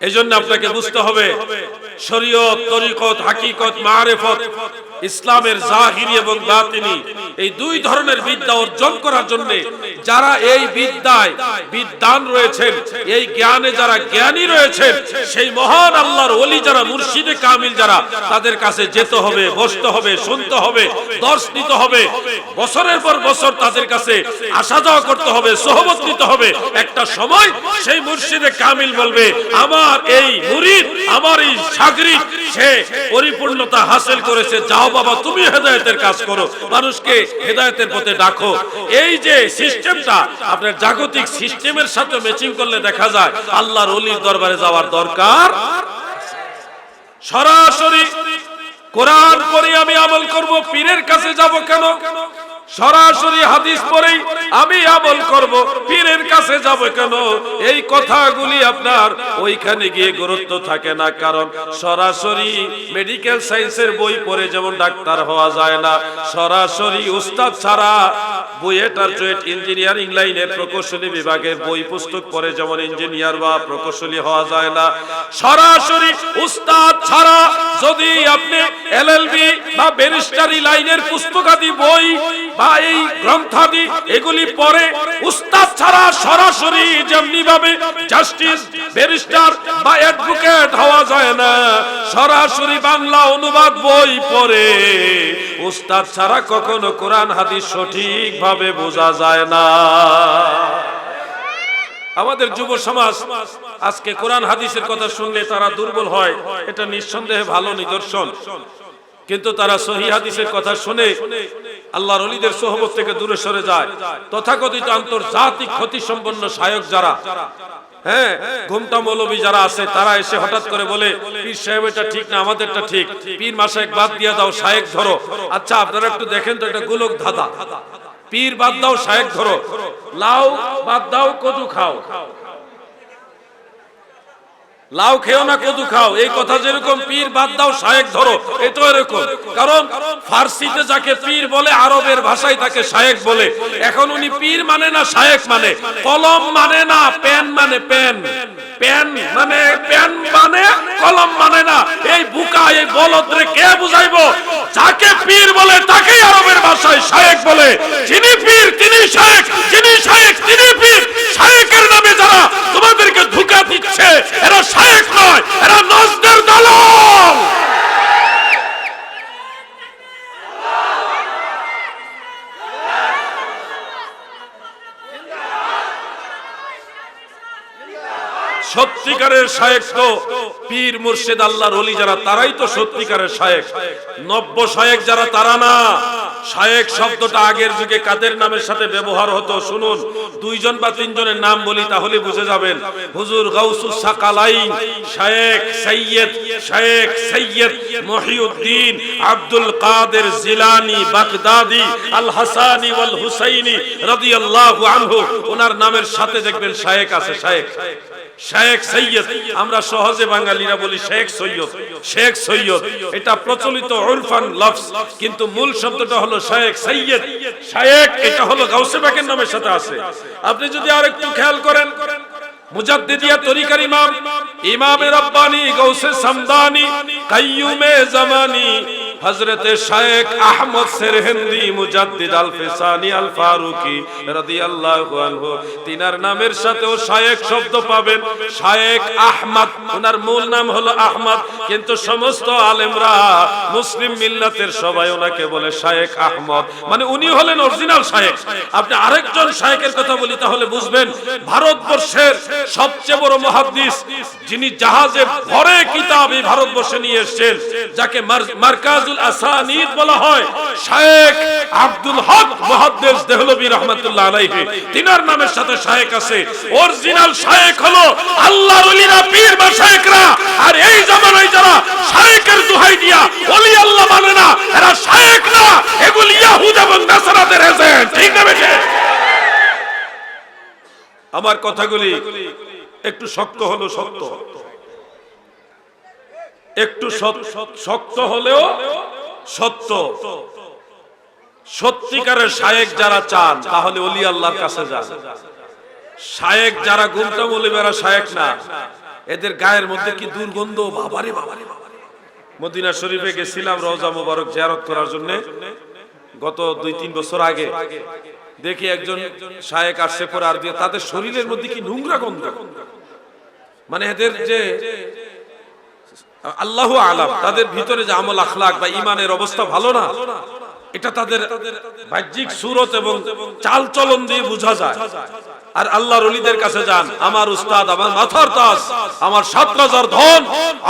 এই জন্য আপনাকে বুঝতে হবে শরীয়ত তরিকত হাকিকত মারেফত ইসলামের জাহিরি এবং বাতিনি, এই দুই ধরনের বিদ্যা অর্জন করার জন্য যারা এই বিদ্যায় বিদ্যান রয়েছেন, এই জ্ঞানে যারা জ্ঞানী রয়েছেন, সেই মহান আল্লাহর ওলি যারা, মুর্শিদে কামিল যারা, তাদের কাছে যেতে হবে, বসতে হবে, শুনতে হবে, দর্শ নিতে হবে, বছরের পর বছর তাদের কাছে আসা যাওয়া করতে হবে সহবত নিতে হবে। একটা সময় সেই মুর্শিদে কামিল বলবে, আমার এই মুরিদ, আমার এই সাগরিক সে পরিপূর্ণতা হাসিল করেছে, যাও বাবা তুমি হেদায়তের কাজ করো। মানুষকে হেদায়তের পথে ডাকো। এই যে সিস্টেমটা, আপনার জাগতিক সিস্টেমের সাথে ম্যাচিং করলে দেখা যায়, আল্লাহর অলির দরবারে যাওয়ার দরকার সরাসরি কোরআন পরে আমি আমল করব, পীরের কাছে যাব কেন? সরাসরি হাদিস পড়েই আমি আমল করব, পীরের কাছে যাব কেন? এই কথাগুলি আপনার ওইখানে গিয়ে গুরুত্ব থাকে না, কারণ সরাসরি মেডিকেল সায়েন্সের বই পড়ে যেমন ডাক্তার হওয়া যায় না, সরাসরি উস্তাদ ছাড়া বুয়েটার চুয়েট ইঞ্জিনিয়ারিং লাইনের প্রকৌশলী বিভাগের বই পুস্তক পড়ে যেমন ইঞ্জিনিয়ার বা প্রকৌশলী হওয়া যায় না, সরাসরি উস্তাদ ছাড়া যদি আপনি এলএলবি বা ব্যারিস্টারি লাইনের পুস্তকাদি বই বা এই গ্রন্থাদি, এগুলি পড়ে উস্তাদ ছাড়া সরাসরি যেমনি ভাবে জাস্টিস, ব্যারিস্টার বা অ্যাডভোকেট হওয়া যায় না। সরাসরি বাংলা অনুবাদ বই পড়ে। উস্তাদ ছাড়া কখনো কোরআন, হাদিস সঠিকভাবে বোঝা যায় না। আমাদের যুব সমাজ, আজকে কোরআন, হাদিসের কথা শুনলে তারা দুর্বল হয়। এটা নিঃসন্দেহে ভালো নিদর্শন। কিন্তু তারা সহি হাদিসের কথা শুনে আল্লাহর অলিদের সোহবত থেকে দূরে সরে যায়। তথাকথিত আন্তর্জাতিক ক্ষতি সম্পন্ন সায়ক যারা হ্যাঁ ঘুমটা মৌলবী যারা আছে, তারা এসে হঠাৎ করে বলে, পীর সাহেব, এটা ঠিক না, আমাদেরটা ঠিক। পীর মাসে এক বাদ দিয়ে দাও শায়েক ধরো। আচ্ছা আপনারা একটু দেখেন তো, এটা গোলক ধাঁধা। পীর বাদ দাও শায়েক ধরো। লাউ বাদ দাও, কদু খাও। লাউ খেও না, কদু খাও। এই কথা যেরকম পীর বাদ দাও, শায়েক ধরো এটা এরকম। কারণ ফার্সিতে যাকে পীর বলে, আরবের ভাষায় তাকে শায়েক বলে। এখন উনি পীর মানে না শায়েক মানে? কলম মানে না, পেন মানে পেন? পেন মানে পেন মানে কলম মানে না। এই বুকা, এই বলদরে কে বুঝাইবো? যাকে পীর বলে, তাকেই আরবের ভাষায় শায়েক বলে। যিনি পীর, তিনি শায়েক। যিনি শায়েক, তিনি পীর। শায়েকের যারা তোমাদেরকে ধোঁকা দিচ্ছে। এরা শায়েক নয়, এরা নজদের দালাল। সত্যিকারের শায়েক তো পীর মুর্শিদ আল্লাহর ওলি যারা, তারাই তো সত্যিকারের শায়েক নব্য শায়েক যারা, তারা না। শায়েক শব্দটা আগের যুগে কাদের নামের সাথে ব্যবহার হতো? শুনুন, দুইজন বা তিনজনের নাম বলি তাহলে বুঝে যাবেন। হুজুর গাউসুস সাকালাইন, শায়েক সৈয়দ শায়েক সৈয়দ মহিউদ্দিন, আব্দুল কাদের জিলানি, বাগদাদি আল হাসানি ওয়াল হুসাইনি রাদিয়াল্লাহু আনহু। ওনার নামের সাথে দেখবেন শায়েক আছে, শায়েক। শেখ সৈয়দ। আমরা সহজে বাঙালিরা বলি শেখ সৈয়দ। শেখ সৈয়দ। এটা প্রচলিত উরফান লফজ। কিন্তু মূল শব্দটা হলো শেখ সৈয়দ। শেখ, এটা হলো গাউসে পাকের নামের সাথে আছে। আপনি যদি আরেকটু খেয়াল করেন, মুজাদ্দিদিয়া তরিকার ইমাম, ইমামে রব্বানি গৌসে সামদানি, কাইয়ুমে জামানি হযরতে শায়েখ আহমদ সেরহিন্দি মুজাদ্দিদ আল ফিসানি আল ফারুকি রাদিয়াল্লাহু আনহু, তিনার নামের সাথেও শায়েখ শব্দ পাবেন। শায়েখ আহমদ, ওনার মূল নাম হলো আহমদ, কিন্তু সমস্ত আলেমরা মুসলিম মিল্লাতের সবাই ওনাকে বলে শায়েখ আহমদ। মানে উনি হলেন অরিজিনাল শায়েখ। আপনি আরেকজন শায়েখের কথা বলি, তাহলে বুঝবেন ভারতবর্ষের সবচেয়ে বড় মুহাদ্দিস, যিনি জাহাজে ভরে কিতাব এই ভারতবর্ষে নিয়ে এসেছেন, যাকে মার্কাজুল আসানিদ বলা হয় শায়েখ আব্দুল হক মুহাদ্দিস রাহমাতুল্লাহ আলাইহি। তিনার নামের সাথে আছে। অরিজিনাল হলো আল্লাহর ওলিরা, পীর বা আর এই জামানায় যারা দোহাই দিয়া ওলি আল্লাহ মানে না, এরা শায়েখ না। এবং নাসারাদের এজেন্ট ঠিক না বেশি আমার কথাগুলি একটু শক্ত হলো সত্য একটু শক্ত হলেও সত্য। সত্যিকারের শায়েক যারা চান, তাহলে অলি আল্লাহর কাছে যান। শায়েক যারা গুমটা বলিবেরা শায়েক না। এদের গায়ের মধ্যে কি দুর্গন্ধ? বাবারে বাবারে। মদিনা শরীফে গেছিলাম রওজা মুবারক জিয়ারত করার জন্য। গত দুই, তিন বছর আগে। দেখি একজন শায়েক আসছে পরে আর দিয়ে তাদের শরীরের মধ্যে কি নোংরা গন্ধ। মানে এদের যে আল্লাহ আলাম, তাদের ভিতরে যে আমল আখলাক বা ইমানের অবস্থা ভালো না, এটা তাদের বাহ্যিক সুরত এবং চাল চলন দিয়ে বোঝা যায়। আর আল্লাহর অলিদের কাছে যান, আমার উস্তাদ, আমার মাথার তাজ আমার সাত রাজার ধন,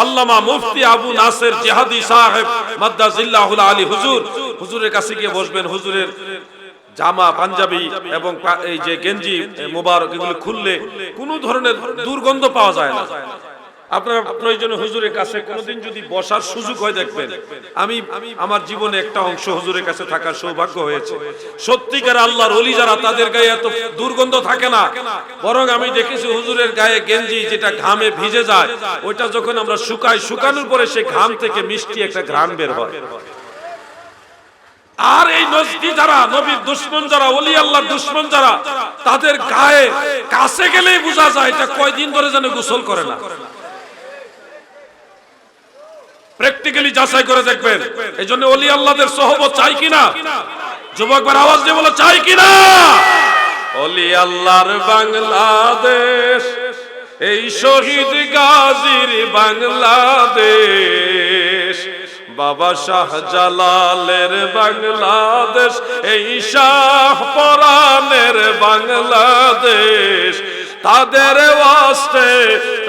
আল্লামা মুফতি আবু নাসের জিহাদি সাহেব মাদ্দাজিল্লাহুল আলী হুজুর। হুজুরের কাছে গিয়ে বসবেন, হুজুরের জামা, পাঞ্জাবি এবং এই যে গেঞ্জি মোবারক, এগুলো খুললে কোনো ধরনের দুর্গন্ধ পাওয়া যায় না। আপনার প্রয়োজনে হুজুরের কাছে কোনোদিন যদি বসার সুযোগ হয় দেখবেন। আমি, আমার জীবনে একটা অংশ হুজুরের কাছে থাকার সৌভাগ্য হয়েছে। সত্যিকার আল্লাহর অলি যারা তাদের গায়ে এত দুর্গন্ধ থাকে না, বরং আমি দেখেছি হুজুরের গায়ে গেঞ্জি যেটা ঘামে ভিজে যায়, ওইটা যখন আমরা শুকাই, শুকানোর পরে সে ঘাম থেকে মিষ্টি একটা ঘ্রাণ বের হয়। আর এই নজদি যারা, নবীর দুশ্মন যারা, ওলি আল্লাহর দুশ্মন যারা, তাদের গায়ে কাছে গেলেই বোঝা যায় এটা কয়দিন ধরে যেন গোসল করে না। প্র্যাকটিক্যালি যাচাই করে দেখবেন। এই জন্য অলি আল্লাহদের সহবত চাই কিনা? যুবকবার আওয়াজ দিয়ে বলো, চাই কিনা? অলি আল্লাহর বাংলাদেশ, এই শহীদ গাজীর বাংলাদেশ, বাবা শাহ জালালের বাংলাদেশ, এই শাহ পরাণের বাংলাদেশ তাদের ওয়াস্তে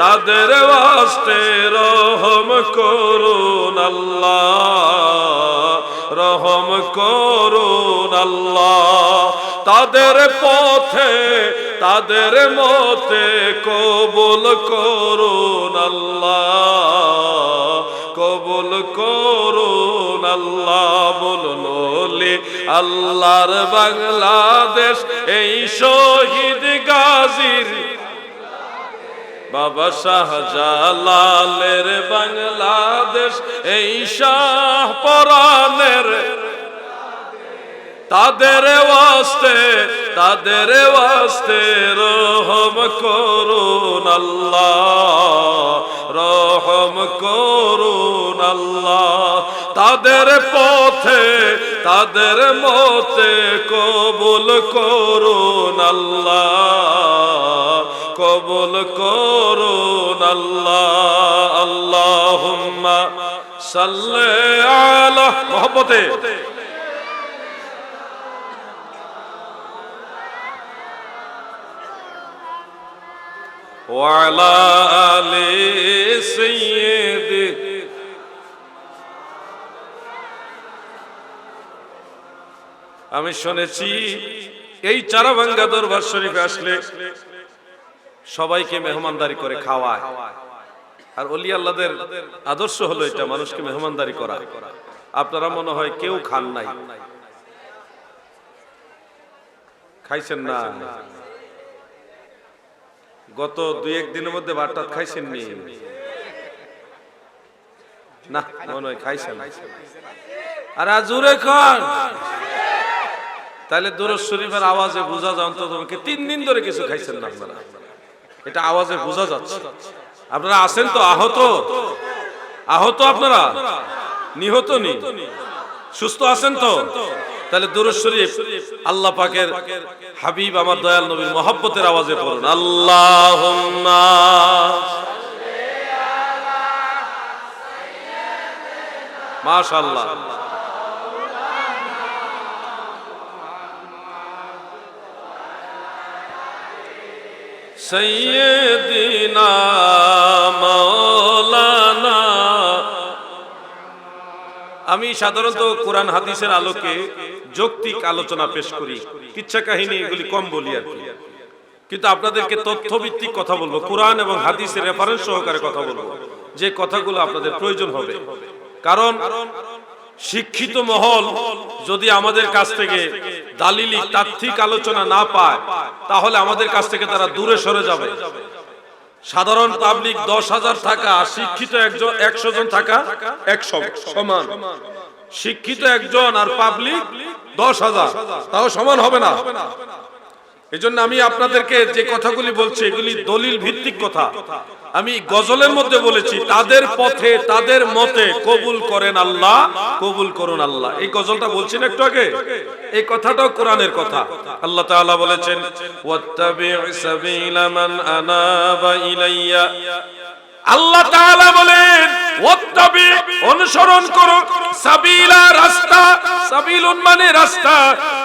তাদের ওয়াস্তে রহম করুন আল্লাহ। রহম করুন আল্লাহ। তাদের পথে, তাদের মতে কবুল করুন আল্লাহ। কবুল করুন আল্লাহ, বলুন আল্লাহর বাংলাদেশ, এই শহীদ গাজীর বাবা শাহজালালের বাংলাদেশ, এই শাহ পরাণের। তাদের ওয়াস্তে তাদের ওয়াস্তে রহম করুন আল্লাহ, রহম করুন আল্লাহ। তাদের পথে, তাদের মতে কবুল করুন আল্লাহ। কবুল করুন আল্লাহ আল্লাহুম্মা সাল্লি আলা মোহব্বতে وعلى آل سيدي আমি শুনেছি এই চারাভাঙ্গা দরবার শরীফে আসলে সবাইকে মেহমানদারি করে খাওয়ায়। আর অলি আল্লাদের আদর্শ হলো এটা, মানুষকে মেহমানদারি করা। আপনারা মনে হয় কেউ খান নাই। খাইছেন না? গত দুই এক দিনের মধ্যে ভাতটা খাইছেন নি? না, মনে হয় খাইছেন। আর আজ জোরে খান। তাহলে দুরুদ শরীফের আওয়াজে বোঝা যায় অন্তত তিন দিন ধরে কিছু খাইছেন না আপনারা। এটা আওয়াজে বোঝা যাচ্ছে। আপনারা আছেন তো? আহত? আহত আপনারা? নিহত নি? সুস্থ আছেন তো? তাহলে দুরুদ শরীফ আল্লাহ পাকের হাবিব আমার দয়াল নবীর মহব্বতের আওয়াজে পড়ুন। আল্লাহুম্মা মাশাআল্লাহ। সৈয়দিনা মাওলানা আমি সাধারণত কোরআন হাদিসের আলোকে যৌক্তিক আলোচনা পেশ করি। কিচ্ছা কাহিনী এগুলি কম বলি আর কি। কিন্তু আপনাদেরকে তথ্যভিত্তিক কথা বলব, কোরআন এবং হাদিসের রেফারেন্স সহকারে কথা বলব। যে কথাগুলো আপনাদের প্রয়োজন হবে। কারণ শিক্ষিত মহল যদি আমাদের কাছ থেকে দালিলি তাত্ত্বিক আলোচনা না পায়, তাহলে আমাদের কাছ থেকে তারা দূরে সরে যাবে। সাধারণ পাবলিক দশ হাজার থাকা, শিক্ষিত একজন একশো জন থাকা, একশো সমান। শিক্ষিত একজন আর পাবলিক দশ হাজার, তাও সমান হবে না। এজন্য আমি আপনাদেরকে যে কথাগুলি বলছি, এগুলি দলিল ভিত্তিক কথা। আমি গজলের মধ্যে বলেছি, তাদের পথে, তাদের মতে কবুল করেন আল্লাহ, কবুল করুন আল্লাহ। এই গজলটা বলছেন একটু আগে? এই কথাটাও কোরআনের কথা। আল্লাহ তাআলা বলেছেন ওয়াত্তাবি' সাবিলা মান আনাবা ইলাইয়া। আল্লাহ তাআলা বলেন ওয়াত্তাবি অনুসরণ করো। সাবিলা রাস্তা, সাবিলুন মানে রাস্তা।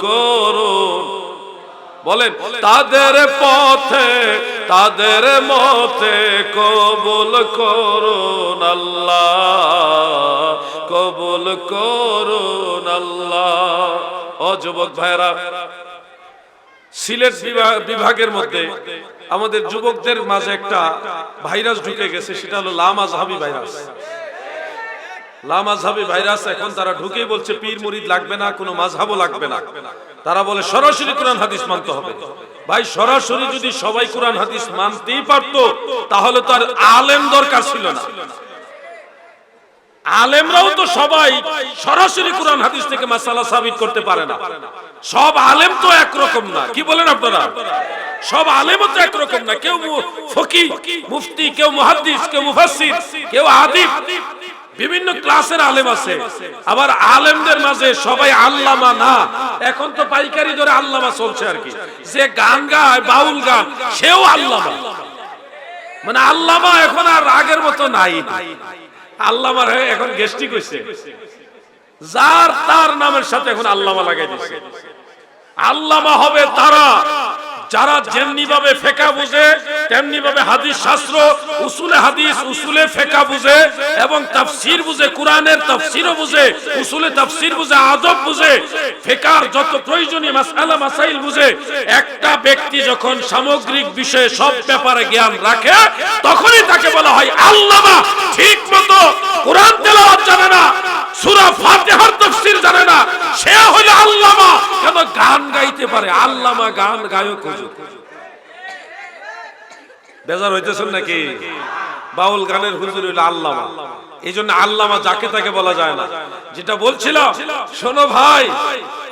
করুন। বলেন, তাদের পথে, তাদের মতে কবুল করুন আল্লাহ। কবুল করুন আল্লাহ। ও যুবক ভাইরা সিলেট বিভা- বিভাগের মধ্যে আমাদের যুবকদের মাঝে একটা ভাইরাস ঢুকে গেছে, সেটা হলো লামাজহাবি ভাইরাস। লামাজহাবি ভাইরাস, এখন তারা ঢুকেই বলছে, পীর মুরিদ লাগবে না, কোনো মাঝহাবও লাগবে না। তারা বলে, সরাসরি কোরআন হাদিস মানতে হবে। ভাই, সরাসরি যদি সবাই কোরআন হাদিস মানতেই পারতো, তাহলে তো আর আলেম দরকার ছিল না। আলেমরাও তো সবাই সরাসরি কোরআন হাদিস থেকে মাসালা সাবিত করতে পারে না। সব আলেম তো একরকম না। কি বলেন আপনারা? সব আলেমও তো একরকম না। কেউ ফকি মুফতি, কেউ মুহাদ্দিস, কেউ মুফাসসির, কেউ আদিব। বিভিন্ন ক্লাসের আলেম আছে। আবার আলেমদের মাঝে সবাই আল্লামা না। এখন তো পাইকারি ধরে আল্লামা চলছে আর কি। যে গান গায়, বাউল গান, সেও আল্লামা। মানে আল্লামা এখন আর আগের মতো নাই। আল্লামার হয়ে এখন গেস্টিক হয়েছে যার তার নামের সাথে এখন আল্লামা লাগাই দিচ্ছে আল্লামা হবে তারা। যারা যেমনি ভাবে ফেকা বুঝে, তেমনি ভাবে হাদিস শাস্ত্র, উসুলে হাদিস উসুলে ফেকা বুঝে এবং তাফসির বুঝে, কোরআনের তাফসিরও বুঝে, উসুলে তাফসির বুঝে, আদব বুঝে, ফেকার যত প্রয়োজনীয় মাসআলা, মাসাইল বুঝে, একটা ব্যক্তি যখন সামগ্রিক বিষয়ে সব ব্যাপারে জ্ঞান রাখে, তখনই তাকে বলা হয় আল্লামা। ঠিক মতো কোরআন তেলাওয়াত জানে না। ফাতিহার তাফসীর জানে না। সে হলো আল্লামা। কেন গান গাইতে পারে? আল্লামা গান গায়ক বেজার হইতেছেন নাকি? বাউল গানের হুজুর হইল আল্লামা। এই জন্য আল্লামা যাকে তাকে বলা যায় না। যেটা বলছিল শোনো ভাই,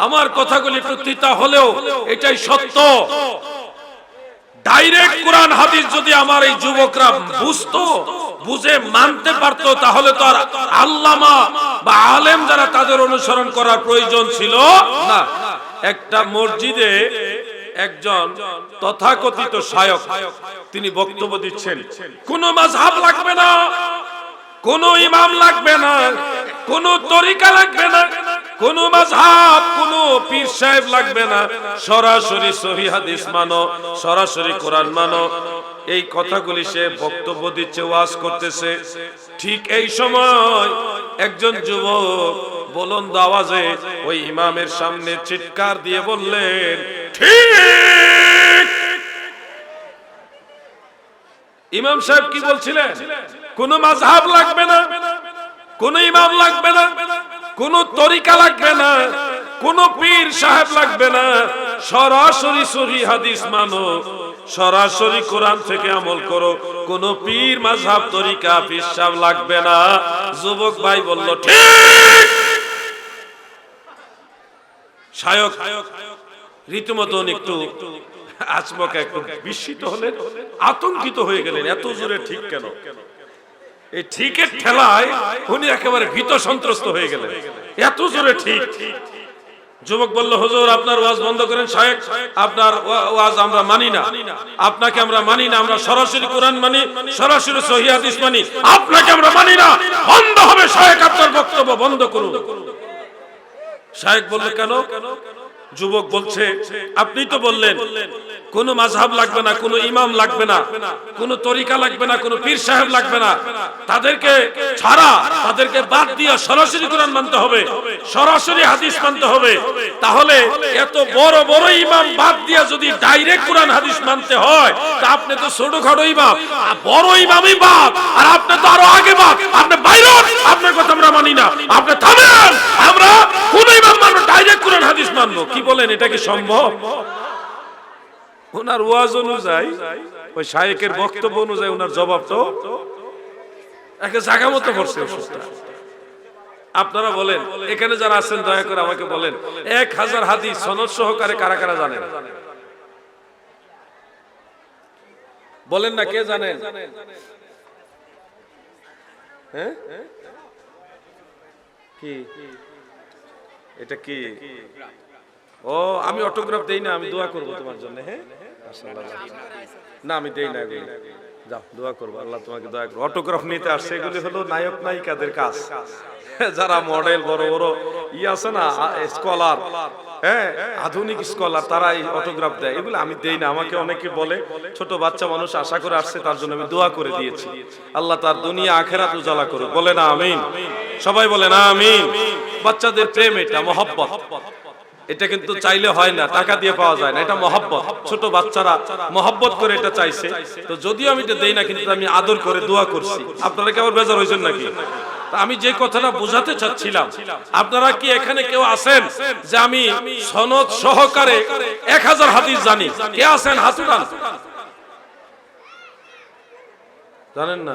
আমার কথাগুলি একটু তিতা হলেও এটাই সত্য। ডাইরেক্ট কোরআন হাদিস যদি আমার এই যুবকরা বুঝতো, বুঝে, মানতে পারতো, তাহলে তো আর আল্লামা বা আলেম যারা তাদের অনুসরণ করার প্রয়োজন ছিল না। একটা মসজিদে একজন তথাকথিত শায়ক তিনি বক্তব্য দিচ্ছেন, কোন মাযহাব লাগবে না, কোন ইমাম লাগবে না, কোন তরিকা লাগবে না কোন মাযহাব, কোন পীর সাহেব লাগবে না। সরাসরি সহি হাদিস মানো, সরাসরি কোরআন মানো। এই কথাগুলি সে বক্তব্য দিচ্ছে, ওয়াজ করতেছে। ঠিক এই সময় একজন যুবক বলন্দ আওয়াজে ওই ইমামের সামনে চিৎকার দিয়ে বললেন, ঠিক! ইমাম সাহেব কি বলছিলেন? কোন মাযহাব লাগবে না? কোন ইমাম লাগবে না? কোন তরিকা লাগবে না, কোন পীর সাহেব লাগবে না। সরাসরি সহি হাদিস মানো, সরাসরি কোরআন থেকে আমল করো। কোন পীর মাযহাব তরিকা, পীর সাহেব লাগবে না। যুবক ভাই বলল, ঠিক! শায়ক রীতিমতন একটু আচমকা একটু বিস্মিত হলেন, আতঙ্কিত হয়ে গেলেন, এত জোরে ঠিক কেন? এই ঠিকের ঠেলায় উনি একেবারে ভীত সন্ত্রস্ত হয়ে গেলেন। এত জোরে ঠিক। যুবক বলল, হুজুর, আপনার ওয়াজ বন্ধ করেন, সাহেব। আপনার ওয়াজ আমরা মানি না। আপনাকে আমরা মানি না। আমরা সরাসরি কোরআন মানি, সরাসরি সহি হাদিস মানি। আপনাকে আমরা মানি না। বন্ধ হবে, সাহেব, আপনার বক্তব্য বন্ধ করুন। সাহেব বলল, কেন? যুবক বলছে, আপনি তো বললেন কোনো মাঝহাব লাগবে না, কোনো ইমাম লাগবে না, কোনো তরিকা লাগবে না, কোনো পীর সাহেব লাগবে না। তাদেরকে ছাড়া, তাদেরকে বাদ দিয়ে সরাসরি কোরআন মানতে হবে, সরাসরি হাদিস মানতে হবে। তাহলে এত বড় বড় ইমাম বাদ দিয়ে যদি ডাইরেক্ট কোরআন, হাদিস মানতে হয়, তা আপনি তো ছোটখাটো ইমাম। আর বড় ইমামই বাদ, আর আপনি তো আরও আগে বাদ। আপনি বাইরে আপনার কথা আমরা মানি না। আপনি থামেন, আমরা কোন ইমাম মানবো ডাইরেক্ট কোরআন, হাদিস মানবো। কি বলেন, এটা কি সম্ভব? ওনার ওয়াজ অনুযায়ী, ওই শায়েকের বক্তব্য অনুযায়ী ওনার জবাব তো একে জায়গা মতো করছে আপনারা বলেন, এখানে যারা আছেন, দয়া করে আমাকে বলেন, এক হাজার হাদিস সনদ সহকারে কারা কারা জানেন? বলেন না, কে জানেন? হ্যাঁ? কি? এটা কি? ও, আমি অটোগ্রাফ দেই না, আমি দোয়া করব তোমার জন্য হ্যাঁ। না, আমি দেই না যাও, দোয়া করব, আল্লাহ তোমাকে দয়া করব অটোগ্রাফ নিতে আসছে, এগুলি হলো নায়ক নায়িকাদের কাজ। যারা মডেল বড় বড়, ই আছে না স্কলার হ্যাঁ আধুনিক স্কলার তারা এই অটোগ্রাফ দেয়। এগুলো আমি দেই না, আমাকে অনেকে বলে, ছোট বাচ্চা মানুষ আশা করে আসছে, তার জন্য আমি দোয়া করে দিয়েছি। আল্লাহ তার দুনিয়া, আখেরাত উজালা করুক। বলে না আমিন। সবাই বলে না আমিন। বাচ্চাদের প্রেম এটা, মহব্বত। এটা কিন্তু চাইলে হয় না, টাকা দিয়ে পাওয়া যায় না, এটা মহব্বত। ছোট বাচ্চারা মহব্বত করে এটা চাইছে। তো যদিও আমি এটা দেই না, কিন্তু আমি আদর করে দোয়া করছি। আপনারা কি আবার বেজার হয়েছেন নাকি? আমি যে কথাটা বোঝাতে চাচ্ছিলাম, আপনারা কি এখানে কেউ আছেন যে আমি সনদ সহকারে এক হাজার হাদিস জানি? কে আছেন? হাতুরান জানেন না?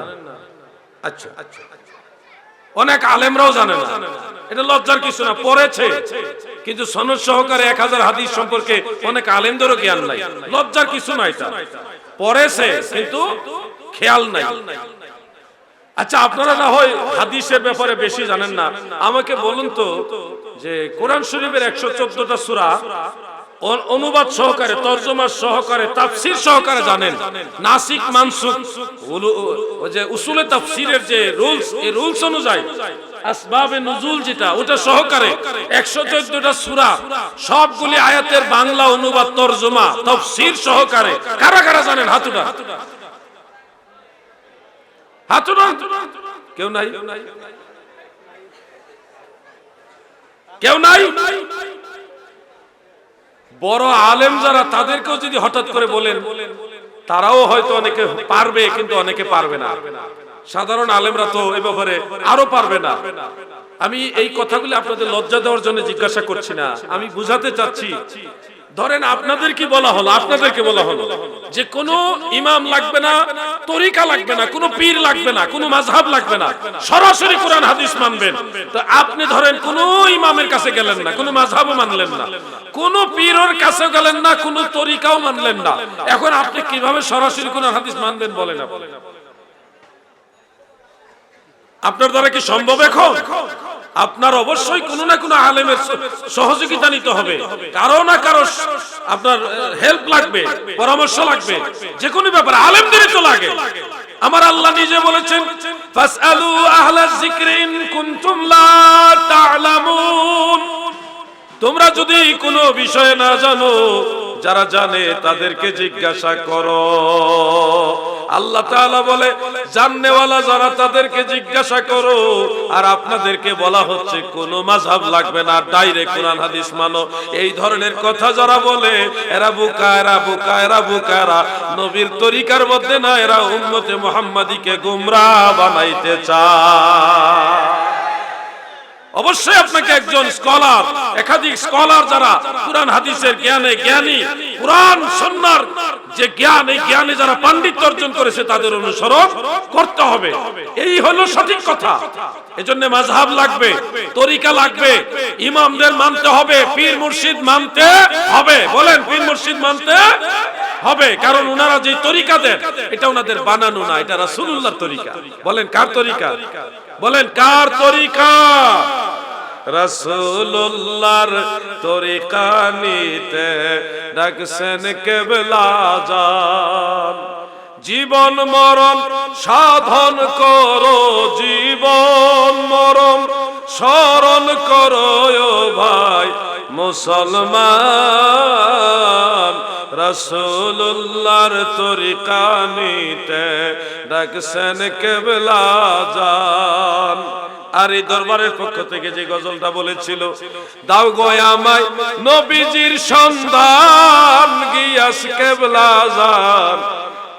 আচ্ছা আচ্ছা। অনেক আলেমরাও জানে না। এটা লজ্জার কিছু না, পড়েছে। কিন্তু সনদ সহকারে এক হাজার হাদিস সম্পর্কে অনেক আলেমদেরও জ্ঞান নাই। লজ্জার কিছু না এটা পড়েছে, কিন্তু খেয়াল নাই। আচ্ছা আপনারা না হয় হাদিসের ব্যাপারে বেশি জানেন না। আমাকে বলুন তো যে কোরআন শরীফের একশো চোদ্দটা সুরা অনুবাদ সহকারে, তর্জমা সহকারে, তাফসির সহকারে জানেন। নাসিক মানসুক যে উসুলে তাফসিরের যে রুলস, এই রুলস অনুযায়ী আসবাবে নজুল যেটা, ওটা সহকারে একশো চোদ্দটা সুরা, সবগুলি আয়াতের বাংলা অনুবাদ, তর্জমা, তফসির সহকারে। কারা কারা জানেন হাতুটা হাতুটা কেউ নাই? কেউ নাই? বড় আলেম যারা, তাদেরকেও যদি হঠাৎ করে বলেন, তারাও হয়তো অনেকে পারবে, কিন্তু অনেকে পারবে না। সাধারণ আলেমরা তো এ ব্যাপারে আরও পারবে না। আমি এই কথাগুলি আপনাদের লজ্জা দেওয়ার জন্য জিজ্ঞাসা করছি না। আমি বুঝাতে চাচ্ছি ধরেন আপনাদের কি বলা হলো, আপনাদেরকে বলা হলো যে কোনো ইমাম লাগবে না, তরিকা লাগবে না, কোনো পীর লাগবে না, কোনো মাযহাব লাগবে না, সরাসরি কোরআন হাদিস মানবেন। তো আপনি ধরেন কোনো ইমামের কাছে গেলেন না, কোনো মাযহাবও মানলেন না, কোনো পীরের কাছে গেলেন না, কোনো তরিকাও মানলেন না। এখন আপনি কীভাবে সরাসরি কোরআন হাদিস মানবেন বলেন আপনি? আপনার দ্বারা কি সম্ভব এখন? আপনার অবশ্যই কোনো না কোনো আলেমের সহযোগিতা নিতে হবে। কারও না কারও আপনার হেল্প লাগবে, পরামর্শ লাগবে। যে কোনো ব্যাপারে আলেমদেরই তো লাগে। আমার আল্লাহ নিজে বলেছেন, ফাসআলু আহলা যিকরিন কুনতুম লা তা'লামুন তোমরা যদি কোনো বিষয় না জানো যারা জানে তাদেরকে জিজ্ঞাসা করো। আল্লাহ তাআলা বলে, জাননেওয়ালা যারা তাদেরকে জিজ্ঞাসা করো, আর আপনাদেরকে বলা হচ্ছে কোনো মাযহাব লাগবে না, ডাইরেক্ট কোরআন হাদিস মানো। এই ধরনের কথা যারা বলে, এরা বুকা এরা বুকা এরা বুকা, এরা নবীর তরিকার মধ্যে না, এরা উম্মতে মুহাম্মাদিকে গুমরাহ বানাইতে চায়। অবশ্যই আপনাকে একজন স্কলার, একাধিক স্কলার যারা কোরআন, হাদিসের জ্ঞানে জ্ঞানী, কোরআন সন্ন্যার যে জ্ঞান, এই জ্ঞানে যারা পাণ্ডিত্য অর্জন করেছে তাদের অনুসরণ করতে হবে। এই হলো সঠিক কথা। এজন্য মাযহাব লাগবে, তরিকা লাগবে, ইমামদের মানতে হবে, পীর মুর্শিদ মানতে হবে। বলেন, পীর মুর্শিদ মানতে হবে, কারণ ওনারা যে তরিকা দেন, এটা ওনাদের বানানো না, এটা রাসূলুল্লাহর তরিকা। বলেন, কার তরিকা? বলেন, কার তরিকা? রসুল্লার তরিকা নিতে ডাকছেন কেবলা যান জীবন, মরণ, সাধন করো, জীবন, মরণ, স্মরণ করো ভাই। মুসলমান রসুল্লাহর তরিকা নিতে ডাকছেন কেবলা যান আর এই দরবারের পক্ষ থেকে যে গজলটা বলেছিল, দাও গো আমায় নবীজির সন্ধান, গিয়াস কেবলা যান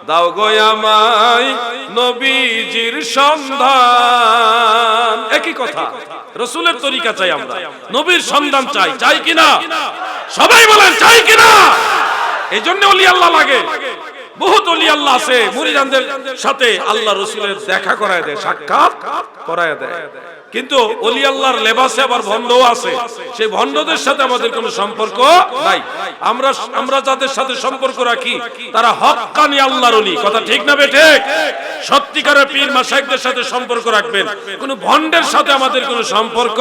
দাও গো আমায় নবীজির সন্ধান। একই কথা, রসুলের তরিকা চাই আমরা। নবীর সন্ধান চাই চাই কিনা? সবাই বলেন, চাই কিনা? এই জন্য অলি আল্লাহ লাগে। বহুত অলি আল্লাহ আছে, মুরিদানদের সাথে আল্লাহ রসুলের দেখা করায় দেয়, সাক্ষাৎ করায় দেয়। কিন্তু অলি আল্লাহর লেবাসে আবার ভণ্ডও আছে। সেই ভণ্ডদের সাথে আমাদের কোনো সম্পর্ক নাই। আমরা আমরা যাদের সাথে সম্পর্ক রাখি, তারা হক্কানি আল্লাহর অলি। কথা ঠিক না বে ঠিক? সত্যিকারের পীর মাসাইকদের সাথে সম্পর্ক রাখবেন। কোন ভণ্ডের সাথে আমাদের কোনো সম্পর্ক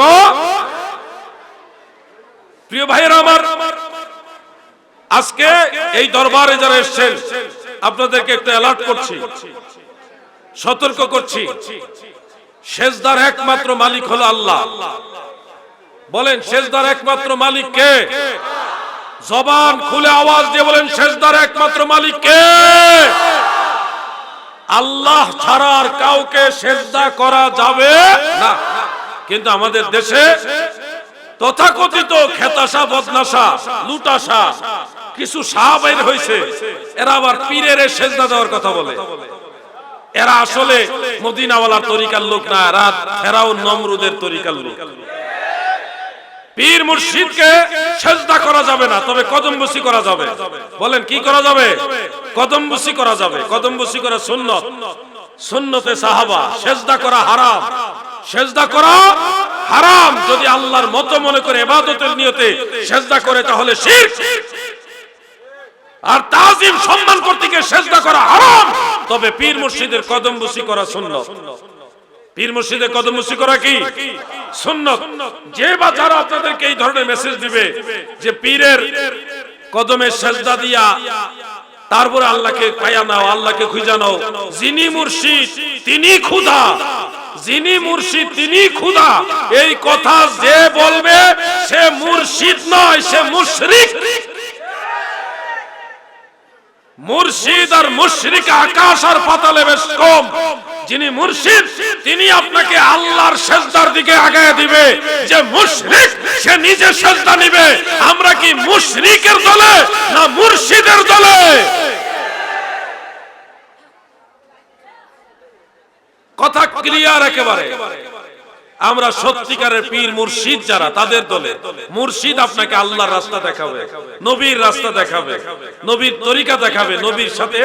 প্রিয় ভাইয়েরা আমার, আজকে এই দরবারে যারা এসেছেন, আপনাদেরকে একটু অ্যালার্ট করছি। সতর্ক করছি। শেষদার একমাত্র মালিক হলো আল্লাহ। বলেন শেষদার একমাত্র মালিক কে? জবান খুলে আওয়াজ দিয়ে বলেন শেষদার একমাত্র মালিক কে? আল্লাহ ছাড়া আর কাউকে সেজদা করা যাবে না। কিন্তু আমাদের দেশে তথাকথিত খেতাসা, বদনাসা, লুটাসা, কিছু শাহ বের হয়েছে এরা আবার পীরের সেজদা দেওয়ার কথা বলে। এরা আসলে মদিনাওয়ালার তরিকার লোক না, এরা ফেরাও নমরুদের তরিকার লোক। পীর মুর্শিদকে সেজদা করা যাবে না, তবে করা যাবে। বলেন, কি করা যাবে? করা যাবে। করা সুন্নত। সুন্নতে সাহাবা, সেজদা করা হারাম। সেজদা করা হারাম। যদি আল্লাহর মতো মনে করে ইবাদতের নিয়তে সেজদা করে, তাহলে শিরক। আর তাজিম সম্মান করতে গিয়ে সেজদা করা হারাম। তবে পীর মুর্শিদের কদমবসি করা সুন্নত। পীর মুর্শিদের কদমবসি করা কি? সুন্নত। যে বা যারা আপনাদেরকে এই ধরনের মেসেজ দিবে যে পীরের কদমে সেজদা দিয়া, তারপরে আল্লাহকে পায়া নাও, আল্লাহকে খুঁজা নাও। যিনি মুর্শিদ, তিনি খুদা যিনি মুর্শিদ, তিনি খুদা এই কথা যে বলবে, সে মুর্শিদ নয়, সে মুশরিক। মুর্শিদ আর মুশরিক আকাশ আর পাতালে বেশ কম। যিনি মুর্শিদ, তিনি আপনাকে আল্লাহর সেজদার দিকে আগায় দিবে। যে মুশরিক, সে নিজে সেজদা নিবে। আমরা কি মুশরিকের দলে না মুর্শিদের দলে? কথা ক্লিয়ার একেবারে। আমরা সত্যিকারের পীর মুর্শিদ যারা, তাদের দলে। মুর্শিদ আপনাকে আল্লাহর রাস্তা দেখাবে, নবীর রাস্তা দেখাবে, নবীর তরিকা দেখাবে, নবীর সাথে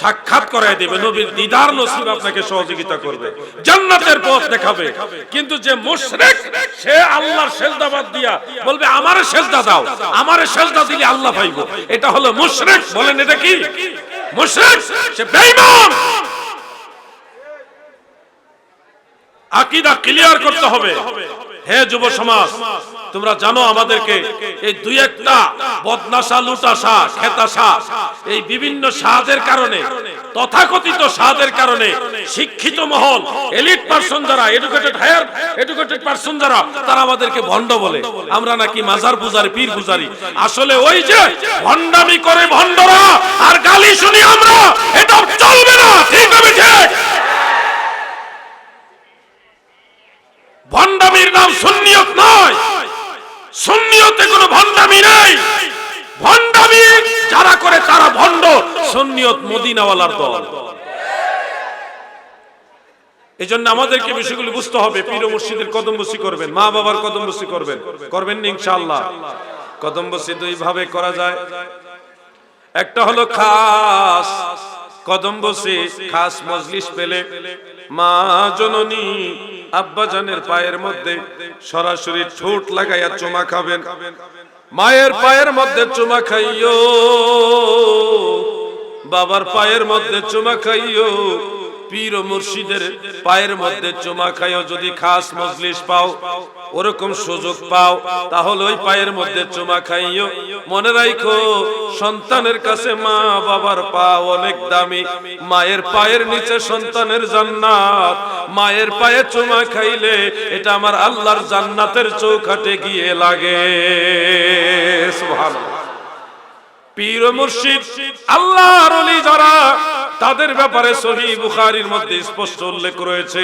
সাক্ষাৎ করায় দেবে, নবীর দিদার নসিব আপনাকে সহযোগিতা করবে, জান্নাতের পথ দেখাবে। কিন্তু যে মুশরিক, সে আল্লাহর সেজদা বাদ দিয়া বলবে, আমারে সেজদা দাও, আমারে সেজদা দিলে আল্লাহ পাইবো। এটা হলো মুশরিক। বলেন এটা কি? মুশরিক, সে বেঈমান। আকিদা ক্লিয়ার করতে হবে। হে যুব সমাজ, তোমরা জানো আমাদেরকে এই দুই একটা বদনাশা লুটাসা খেতাসা এই বিভিন্ন সাজের কারণে, তথাকথিত সাজের কারণে শিক্ষিত মহল এলিট পার্সন যারা এডুকেটেড হায়ার এডুকেটেড পার্সন যারা, তারা আমাদেরকে ভণ্ড বলে। আমরা নাকি মাজার পূজারি, পীর পূজারি। আসলে ওই যে ভণ্ডামি করে ভণ্ডরা, আর গালি শুনি আমরা, এটা চলবে না, ঠিক হবে, ঠিক। ভণ্ডামির নাম সুন্নিয়ত নয়। সুন্নিয়তে কোনো ভণ্ডামি নেই। ভণ্ডামি যারা করে তারা ভণ্ড। সুন্নিয়ত মদিনাওয়ালার দল। এই জন্য আমাদেরকে বিষয়গুলি বুঝতে হবে। পীর মুর্শিদের কদমবসি করবেন। মা বাবার কদমবসি করবেন। করবেন না ইনশাআল্লাহ। কদমবসি দুই ভাবে করা যায়। একটা হলো খাস। কদমবসি খাস মজলিস পেলে। মা জননী আব্বাজানের পায়ের মধ্যে সরাসরি ঠোঁট লাগাইয়া চুমা খাবেন। মায়ের পায়ের মধ্যে চুমা খাইও, বাবার পায়ের মধ্যে চুমা খাইও পীর ও মুর্শিদের পায়ের মধ্যে চুমা খাইও, যদি খাস মজলিস পাও, ওরকম সুযোগ পাও, তাহলে ওই পায়ের মধ্যে চুমা খাইও। মনে রাখো সন্তানের কাছে মা বাবার পা অনেক দামি। মায়ের পায়ের নিচে সন্তানের জান্নাত। মায়ের পায়ে চুমা খাইলে এটা আমার আল্লাহর জান্নাতের চৌকাটে গিয়ে লাগে। সুবহানাল্লাহ। পীর মুর্শিদ, আল্লাহর ওলি যারা, তাদের ব্যাপারে সহি বুখারীর মধ্যে স্পষ্ট উল্লেখ রয়েছে।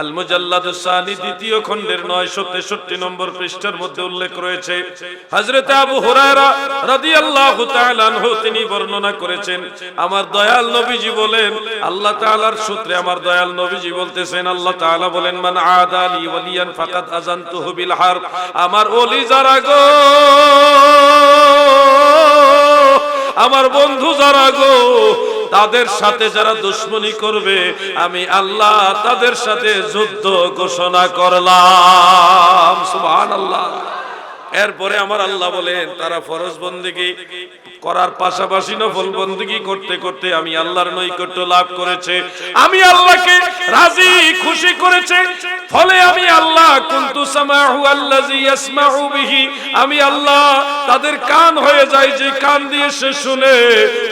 আল মুজাল্লাদুস সানি দ্বিতীয় খণ্ডের 963 নম্বর পৃষ্ঠার মধ্যে উল্লেখ রয়েছে। হযরত আবু হুরায়রা রাদিয়াল্লাহু তাআলা আনহু তিনি বর্ণনা করেছেন, আমার দয়াল নবীজি বলেন, আল্লাহ তাআলার সূত্রে আমার দয়াল নবীজি বলতেছেন, আল্লাহ তাআলা বলেন, মান আদালি ওয়ালিয়ান ফাকাদ আযানতুহু বিল হারব। আমার ওলি যারা গো আমার বন্ধু যারা গো, তাদের সাথে যারা দুশ্মনী করবে, আমি আল্লাহ তাদের সাথে যুদ্ধ ঘোষণা করলাম। সুবহানাল্লাহ। এরপরে আমার আল্লাহ বলেন, তারা ফরজ বন্দিগি করার পাশাপাশি নফল বন্দিগি করতে করতে আমি আল্লাহর নৈকট্য লাভ করেছে। আমি আল্লাহকে রাজি, খুশি করেছে। ফলে আমি আল্লাহ কুনতু সামাহু আল্লাযী ইয়াসমাউ বিহি। আমি আল্লাহ তাদের কান হয়ে যায়, যে কান দিয়ে সে শুনে,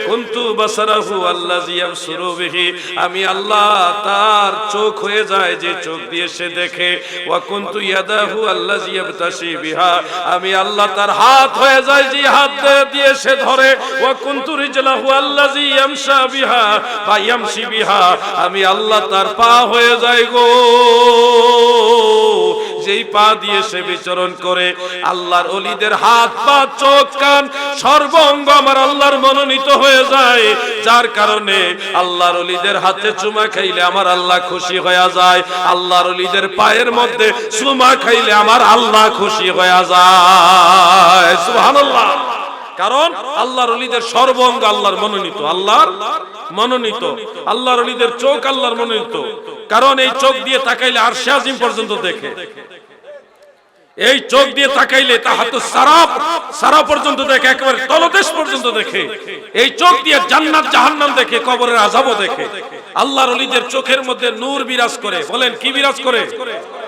কুনতু বাসারাহু আল্লাযী ইয়াবসুরু বিহি। আমি আল্লাহ তার চোখ হয়ে যায়, যে চোখ দিয়ে সে দেখে, ওয়া কুনতু ইয়াদাহু আল্লাযী ইয়াবতাশি বিহা। আমি আল্লাহ তার হাত হয়ে যায়, যে হাত দিয়ে সে ধরে, ওয়া কুনতু রিজলাহু আল্লাযী ইয়ামশা বিহা বা ইয়ামশি বিহা। আমি আল্লাহ তার পা হয়ে যায় গো। যেই পা দিয়ে সে বিচরণ করে, আল্লাহর অলিদের হাত, পা, চোখ, কান সর্বঙ্গ আমার আল্লাহর মনোনীত হয়ে যায়। যার কারণে আল্লাহর অলিদের হাতে চুমা খাইলে আমার আল্লাহ খুশি হয়ে যায়। আল্লাহর অলিদের পায়ের মধ্যে চুমা খাইলে আমার আল্লাহ খুশি হয়ে যায়। সুবহানাল্লাহ। কারণ আল্লাহর অলিদের সর্বঙ্গ আল্লাহর মনোনীত আল্লাহর মনোনীত, আল্লাহর অলিদের চোখ আল্লাহর মনোনীত। কারণ এই চোখ দিয়ে তাকাইলে আর আজিম পর্যন্ত দেখে। এই চোখ দিয়ে তাকাইলে তাহাত সারাপ, সারা পর্যন্ত দেখে, একেবারে তলদেশ পর্যন্ত দেখে। এই চোখ দিয়ে জান্নাত, জাহান্নাম দেখে, কবরের আযাবও দেখে। আল্লাহর ওলিদের চোখের মধ্যে নূর বিরাজ করে। বলেন, কি বিরাজ করে?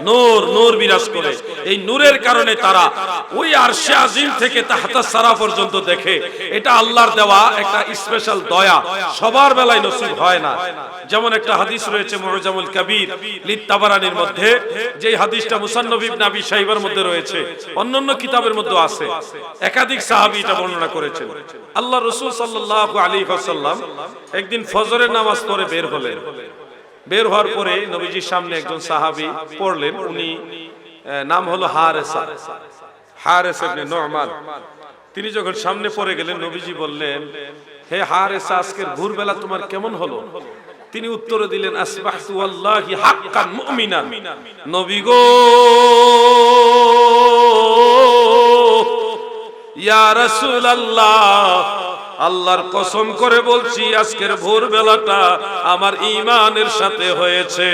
নূর নূর বিরাজ করে। এই নূরের কারণে তারা ওই আরশে আজিম থেকে তাহাতা সারা পর্যন্ত দেখে। এটা আল্লাহর দেওয়া একটা স্পেশাল দয়া। সবার বেলায় নসিব হয় না। যেমন একটা হাদিস রয়েছে, মুজামুল কবির, লিত্তাবারানির মধ্যে। যে হাদিসটা মুসান্নব আবি শাইবার মধ্যে রয়েছে, অন্যান্য কিতাবের মধ্যে আছে। একাধিক সাহাবী এটা বর্ণনা করেছেন। আল্লাহ রাসূল সাল্লাল্লাহু আলাইহি ওয়াসাল্লাম একদিন ফজরের নামাজ পড়ে বের হলেন। বের হওয়ার পরে নবীজির সামনে একজন সাহাবী পড়লেন, উনি নাম হলো হারেসা। হারেস ইবনে তিনি যখন সামনে পড়ে গেলেন, নবীজি বললেন, হে হারেসা, আজকের ভোরবেলা তোমার কেমন হলো? তিনি উত্তরে দিলেন, আসবাহতু ওয়াল্লাহি হাক্কান মুমিনান নবী গো, ইয়া রাসূলুল্লাহ আল্লাহর কসম করে বলছি, আজকের ভোর বেলাটা আমার ইমানের সাথে হয়েছে।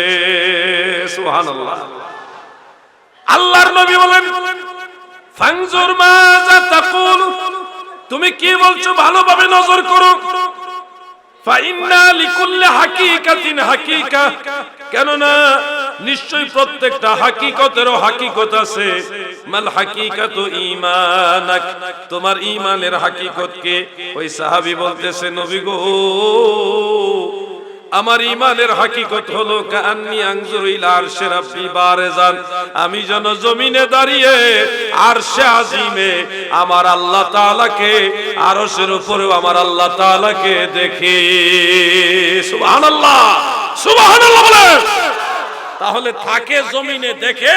আল্লাহর নবী বলেন, ফানজুর মাযা তাকুল তুমি কি বলছো? ভালোভাবে নজর করো। ফাইন্না লিকুল্লি হাকিকাতিন হাকিকা। কেননা নিশ্চয় প্রত্যেকটা হাকিকতেরও হাকিকত আছে। মাল হাকিকাতু ঈমানাক, তোমার ঈমানের হাকিকতকে ওই সাহাবী বলতেছে, নবী গো, আমার ইমানের হাকিকত হলো কান্নি আনজুরু ইলা আরশে রাব্বি বারেজান, আমি যেন জমিনে দাঁড়িয়ে আরশে আজিমে আমার আল্লাহ তাআলাকে, আরশের উপরেও আমার আল্লাহ তাআলাকে দেখি। সুবহানাল্লাহ সুবহানাল্লাহ বলে তাহলে থাকে জমিনে দেখে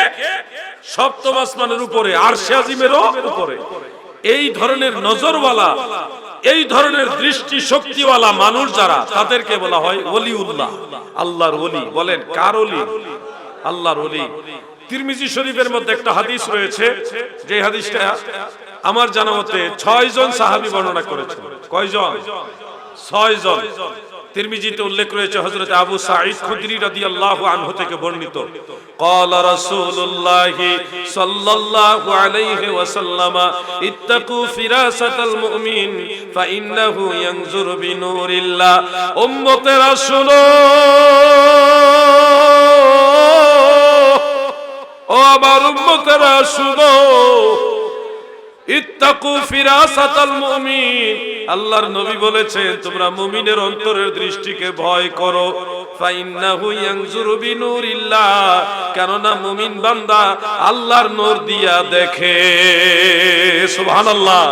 সপ্তম আসমানের উপরে আরশে আজিমেরও উপরে। এই ধরনের নজরওয়ালা, এই ধরনের দৃষ্টি শক্তিওয়ালা মানুষ যারা, তাদেরকে বলা হয় ওলিউল্লাহ। আল্লাহর ওলি, বলেন, কার ওলি? আল্লাহর ওলি। তিরমিজি শরীফের মধ্যে একটা হাদিস রয়েছে, যে হাদিসটা আমার জানা মতে ছয় জন সাহাবী বর্ণনা করেছেন। কয়জন? ছয় জন তিরমিজিতে উল্লেখ রয়েছে হযরত আবু সাঈদ খুদরি রাদিয়াল্লাহু আনহু থেকে বর্ণিত قال رسول الله صلى الله عليه وسلم اتقوا فراسة المؤمن فإنه ينظر بنور الله উম্মতেরা শুনো ও আমার উম্মতেরা শুনো আল্লাহর নবী বলেছেন, তোমরা মুমিনের অন্তরের দৃষ্টিকে ভয় করো। কেননা মুমিন বান্দা আল্লাহর নোর দিয়া দেখে। সুবহানাল্লাহ।